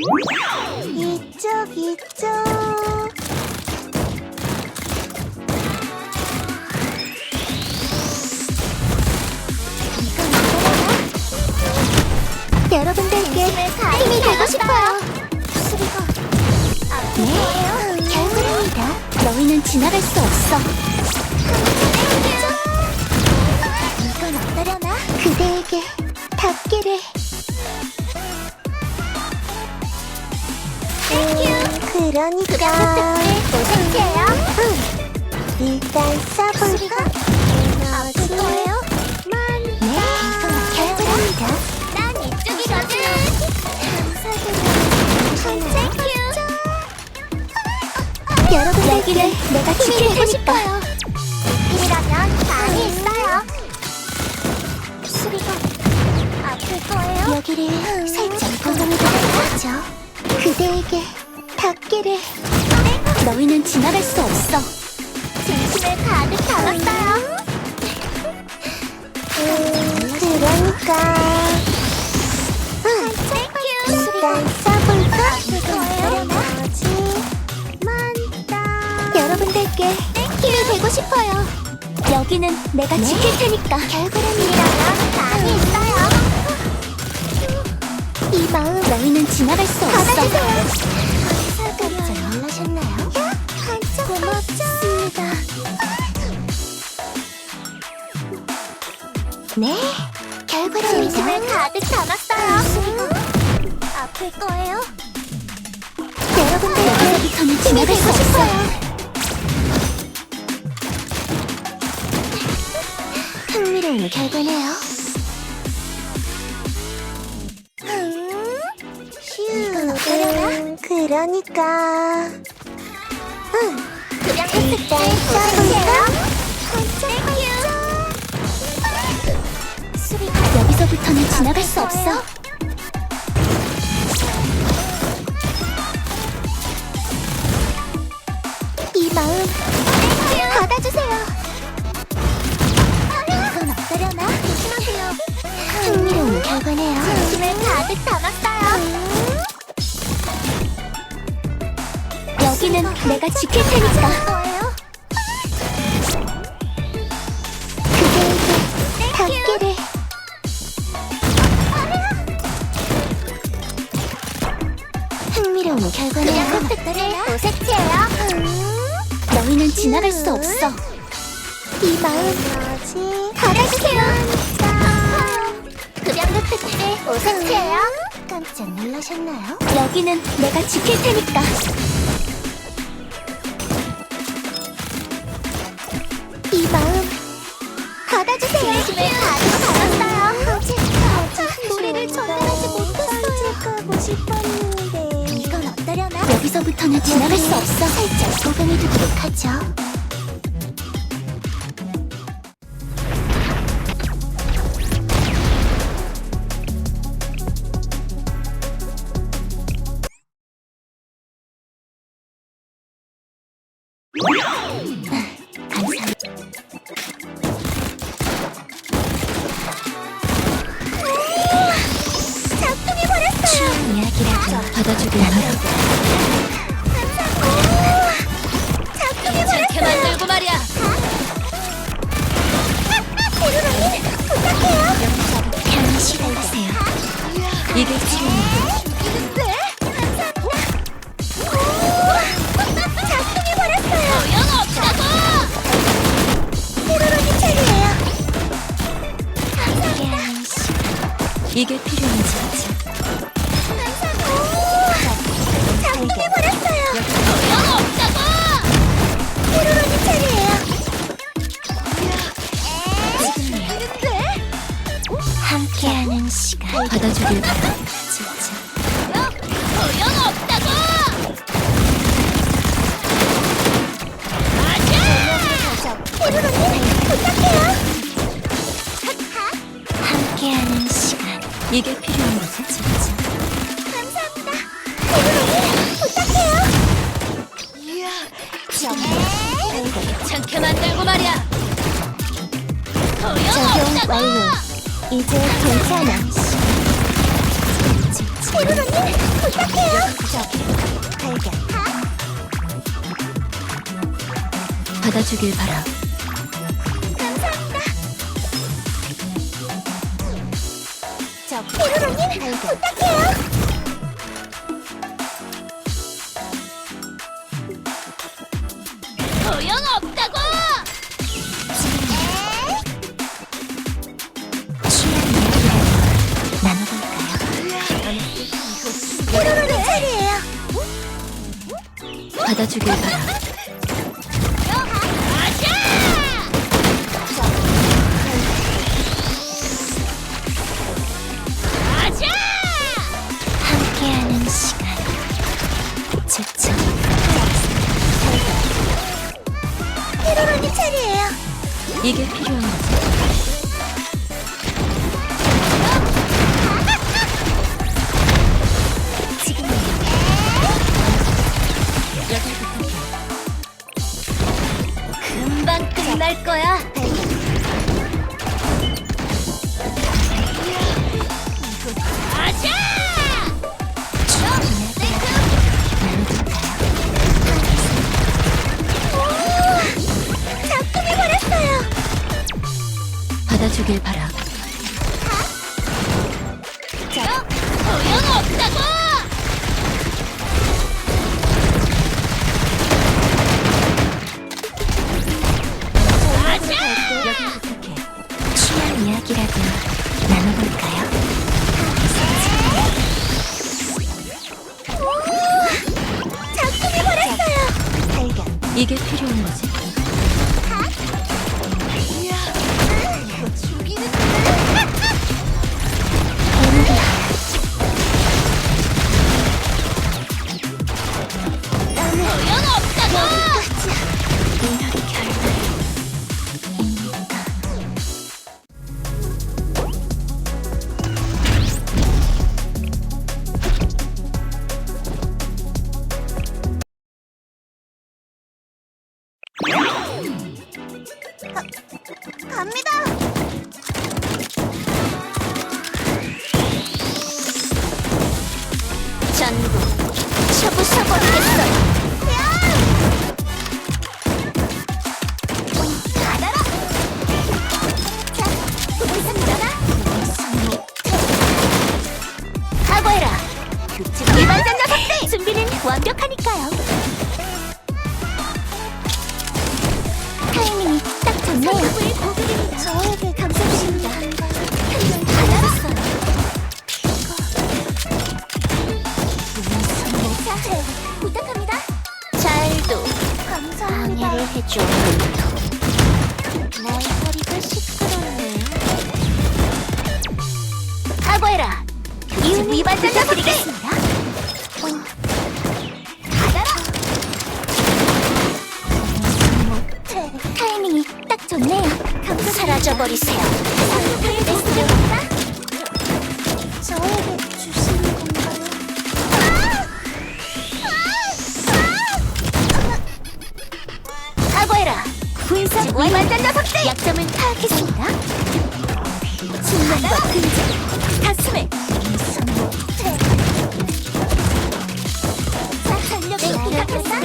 이쪽 이쪽. 여러분들께 힘이 되고 싶어요. 네, 결국입니다. 너희는 지나갈 수 없어. 이건 어떠려나? 그대에게 닿기를 그러니까. 오색채요? 응. 일단 써볼까? 아플 거예요? 네, 이건 결국입니다. 난 이쪽이거든 여러분 여기를 내가 지킬 테니까. 이라면 많이 있어요. 수리가 아플 거예요? 여기를 살짝 고정해 드려야죠 그대에게 닿기를. 너희는 지나갈 수 없어. 진심을 가득 담았어요. 음, 그러니까. 응, 일단 써볼까? 여러분들께 힘이 되고 싶어요. 여기는 내가 지킬 테니까. 결국은이라면 많이 있어요. 이 마음 너희는 지나갈 수 없어. 받아주세요. 깜짝 놀라셨나요? 고맙습니다. 네, 결국은 진심을 가득 담았어요. 아플 거예요. 여러분들 여기서부터는 지나갈 수 없어요. 흥미로운 결과네요. 그러니까. 응. 그냥 했을 때 써볼까? 여기서부터는 지나갈 수 없어. 이 마음 받아주세요. 이건 어떠려나? 조심하세요. 흥미로운 결과네요. 진심을 가득 담았어요. 여기는 내가 지킬 테니까. 그대에게 닿기를. 흥미로운 결과네요. 오색채예요. 너희는 지나갈 수 없어. 이 마음 받아주세요. 급양도 특제 오색채예요. 깜짝 놀라셨나요? 여기는 내가 지킬 테니까. 여기서부터는 지나갈 수 없어. 살짝 보강해두도록 하죠. 받아주길 바라. 진짜. 소용없다고! 베르라님 부탁해요. 함께하는 시간. 이게 필요한 거지, 진짜. 감사합니다. 베르라님 부탁해요. 귀찮게 만들고 말이야. 소용없다고! 이제 괜찮아. 받아주길 바라. 주길 바라. 주길 바라.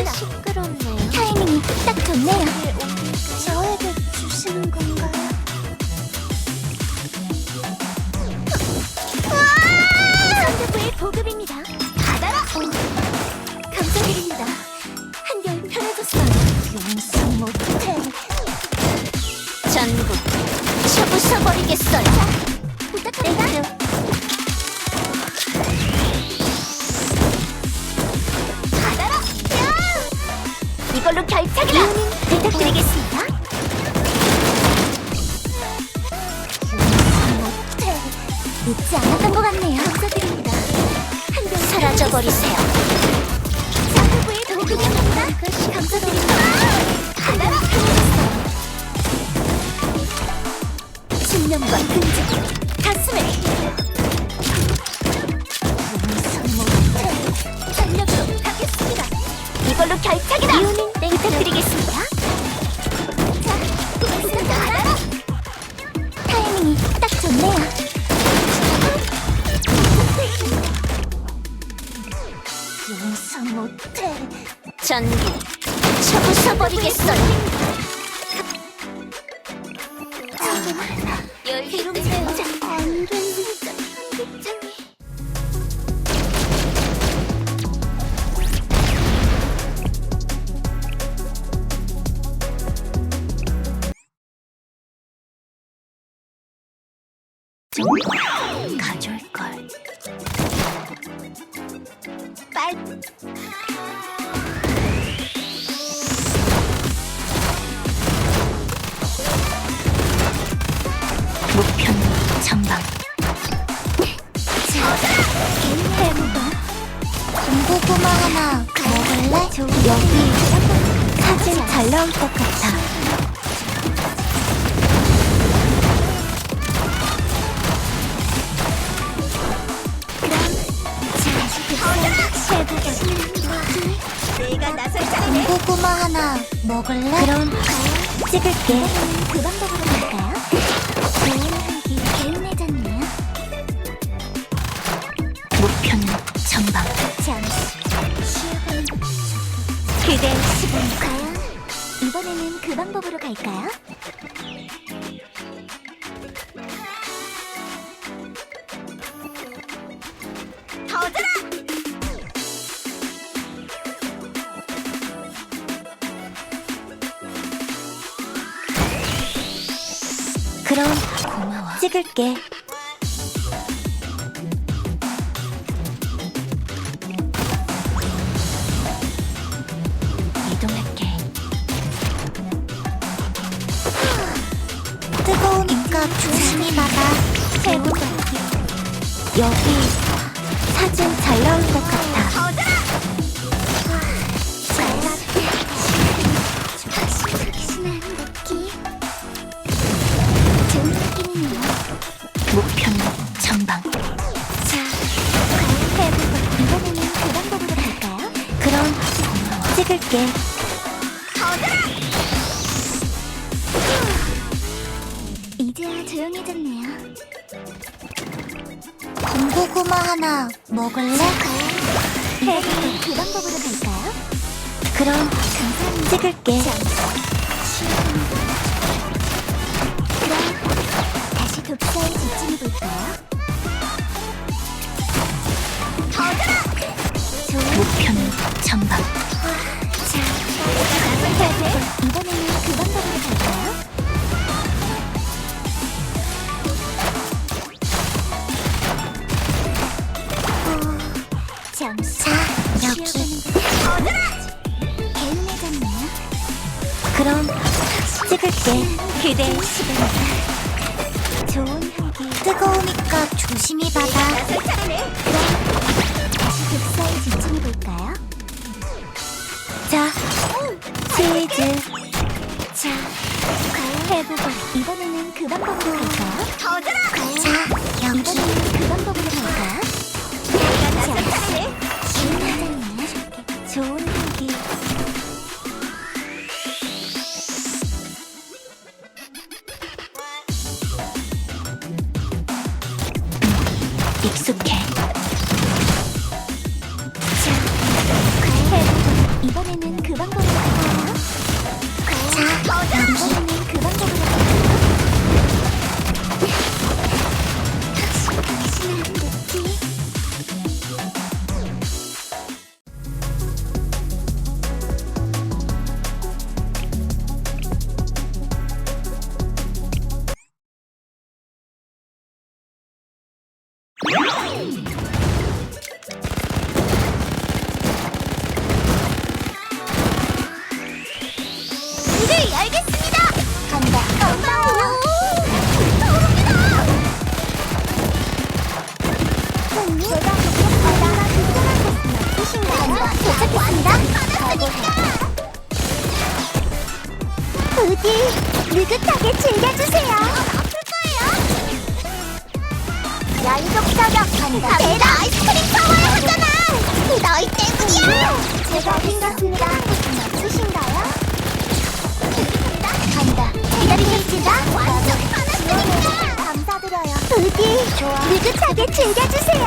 아, 시끄럽네요. 타이밍이 딱 좋네요. 저에게 주시는 건가요? 선사부의 보급입니다. 받아라. 감사드립니다. 한결 편해졌어요. 용서 못해. 전부 쳐부숴버리겠어요. 운명과 근접 가슴에. 전력으로 가겠습니다. 이걸로 결착이다. 이유는 부탁드리겠습니다. 자, 고맙습니다. 타이밍이 딱 좋네요. 용서 못해. 전부 쳐부숴버리겠어요. 그 방법. 찍을게. 이동할게. 뜨거우니까 조심히 막아. 여기 찍을게. 이제야 조용해졌네요. 군고구마 하나 먹을래? 해리, 그 방법으로 될까요? 그럼 감사합니다. 찍을게. 그럼 다시 독사의 집중해 볼까요? 목표는 전방. 이번에는 그럼 찍을게. 그대 시간 좋은 향기. 뜨거우니까 조심히 받아. 南波 좋아. 느긋하게 챙겨주세요.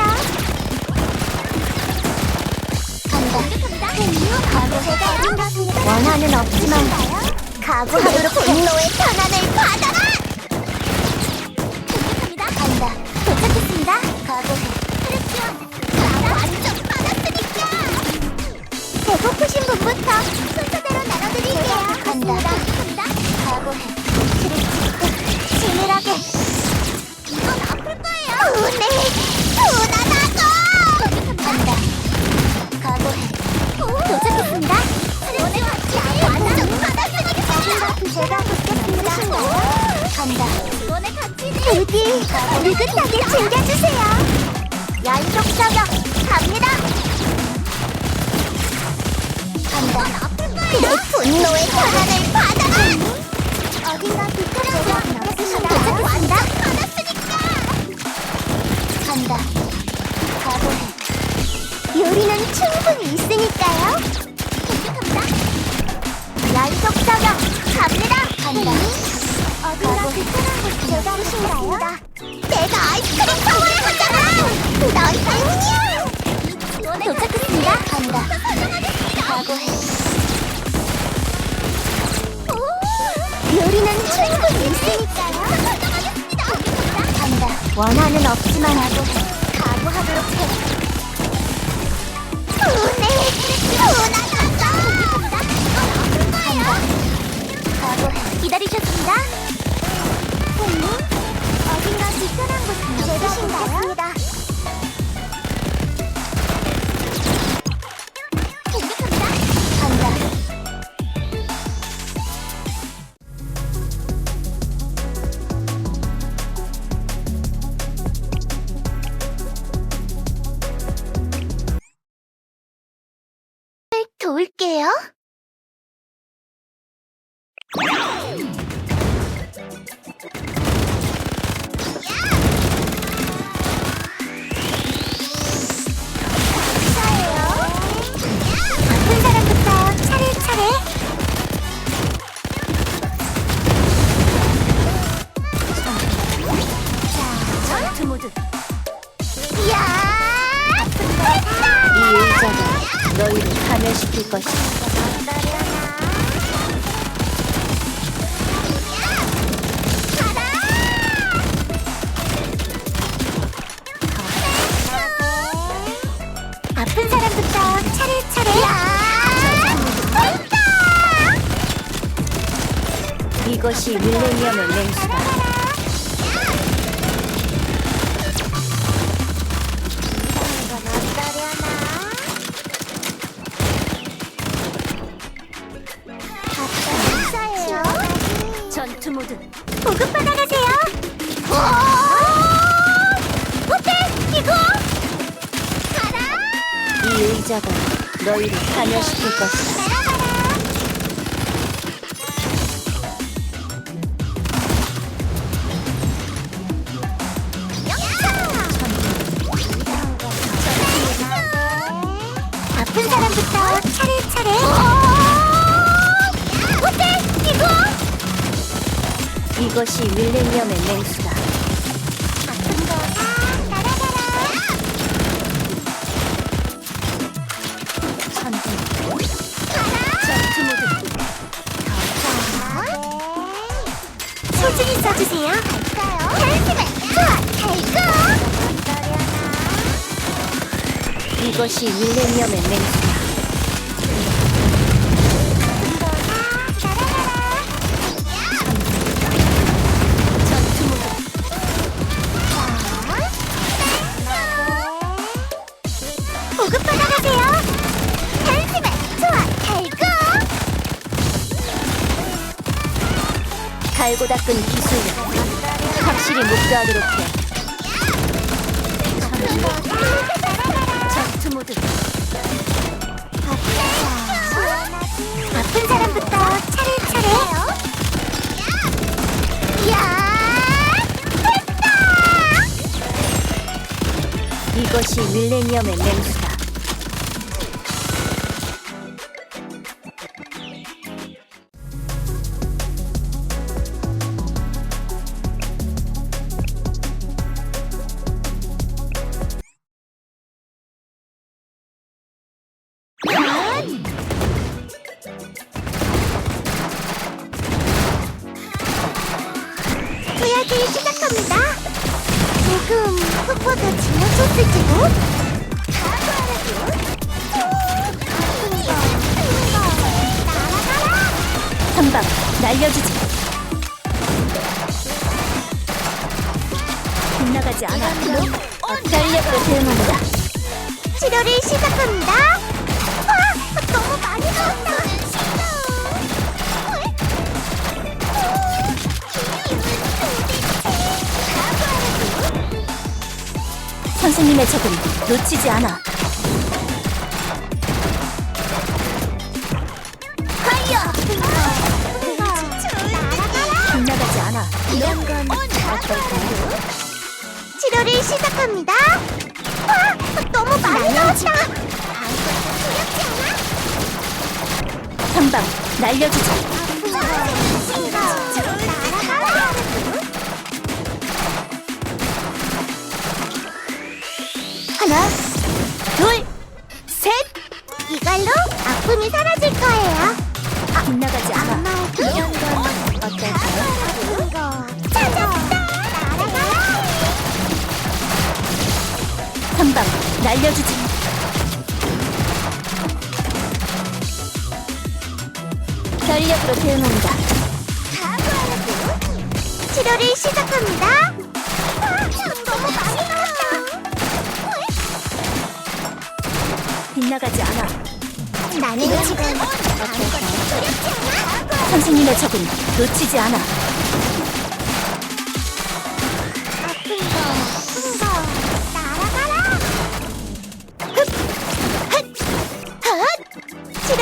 간다. 간다. 음, 원하는 없지만 각오하도록 분노의 음, 편안을 받아라. 간다. 간다. 도착했습니다. 각오해. 그렇죠. 나 완전 받았으니까. 배고프신 분부터 순서대로 나눠드릴게요. 간다. 간다. 각오해. 그렇지. 지밀하게. 분해, 분하다고! 간다. 각오해. 도착했습니다. 오늘 같이 완전 받았으니까! 제가 붙겠습니다. 간다. 오늘 같이 부디 느긋하게 즐겨주세요. 연속 저격 갑니다. 간다. 내 분노의 변화를 신가요? 내가 아이스크림 사와야 하잖아. 너 때문이야. 도착했습니다. 간다. 각오해. 요리는 충분히 있으니까요. 간다. 원한은 없지만 각오하도록 해. 분해, 분하다. 간다. 각오해. 기다리셨습니다. 손님, 어딘가 불편한 곳 제주신가요? 이것이 밀 아픈 사람부터 차례차례. 어때? 이거? 이것이 밀레니엄의 맹수다. 이것이 밀레니엄의 맹수다. 전투 모드. 보급 받아 가세요. helpman. 좋아, 갈까? 갈고 닦은 기술을 확실히 목도하도록 해. 전투 모드. 아픈 사람부터 차례차례. 야! 됐다! 이것이 밀레니엄의 맹수 한 방 날려주지. 빗나가지 않아. 전력으로 대응한다. 치료를 시작합니다. 와, 너무 많이 나왔다. 선생님의 적은 놓치지 않아. 치료를 시작합니다. 와, 너무 많이 나왔다. 두렵지 않아? 한방 날려주지. 날아가라!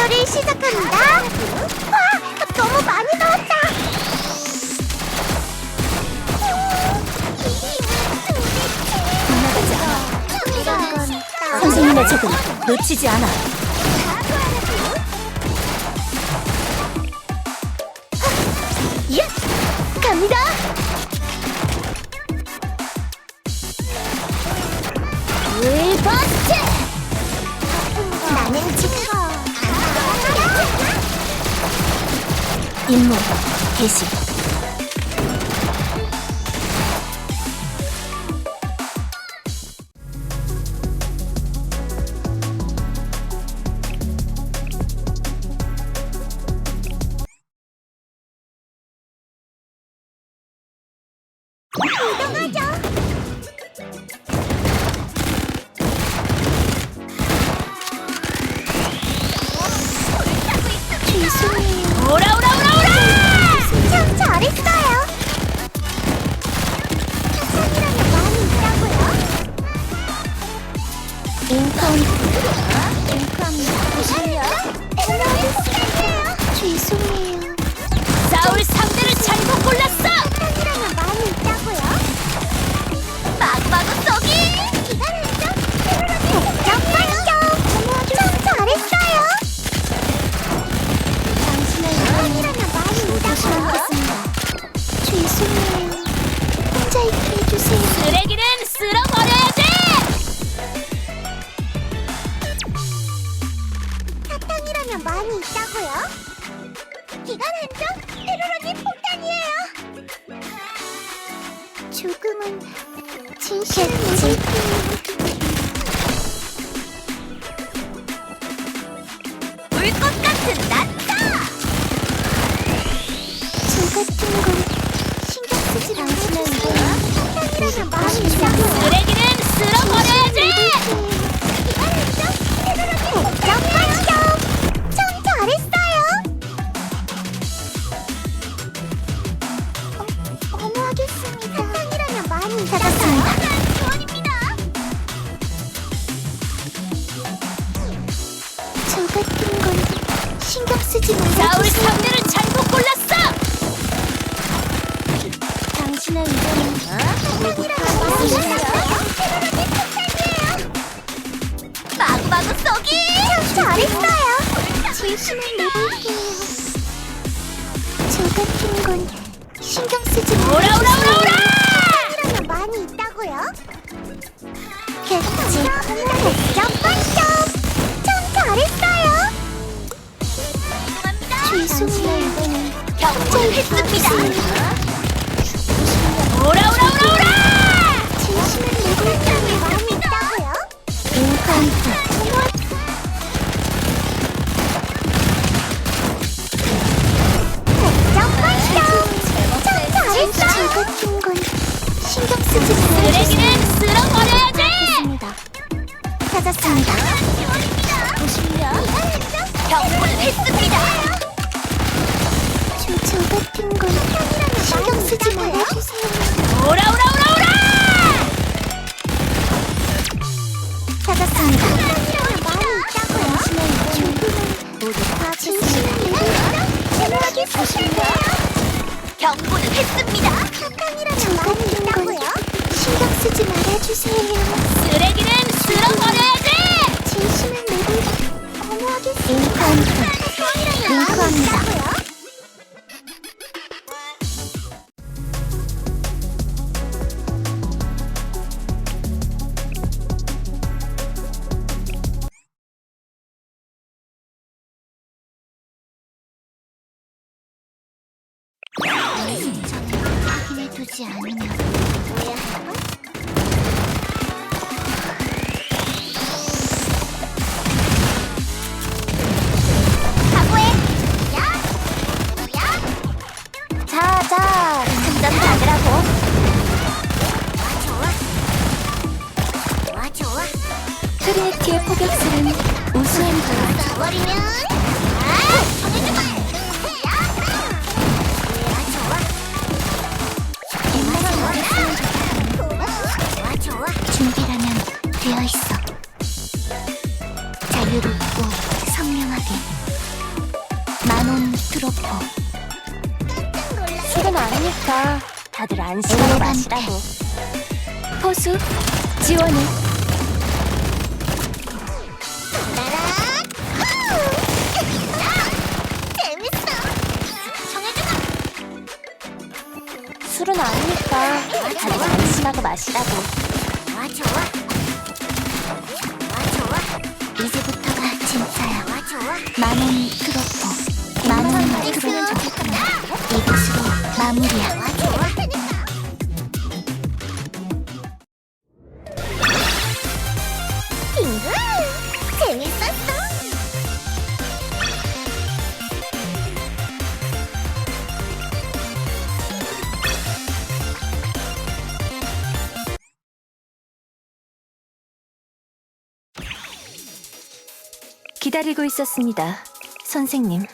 헛. 치료를 시작합니다. 와, 너무 많이 나왔다. 빗나가지 않아. 이런 건 선생님의 적은 놓치지 않아. 임무 개시. 이동하죠! 참 잘했 많이 있다고요? 기간 한정 테러로님 폭탄이에요. 조금은 진실했지. 울것 같은 난다. 저 같은 신의. 마구마구 쏘기. 참 잘했어요. 진심을 내볼게요. 저 같은 건 신경 쓰지 오라 오라 오라 오라! 사탕이라면 많이 있다고요? 겠지. 점점점. 참 잘했어요. 죄송해요. 경고했습니다. 오라 오라 오라 오라! 진심은 누굴 향해 마음이 있다고요? 인컴퓨터 백점 만점! 참 잘했어! 즐거운 건 신경 쓰지 마 오지 않으면 뭐야? ばしらと。 기다리고 있었습니다. 선생님.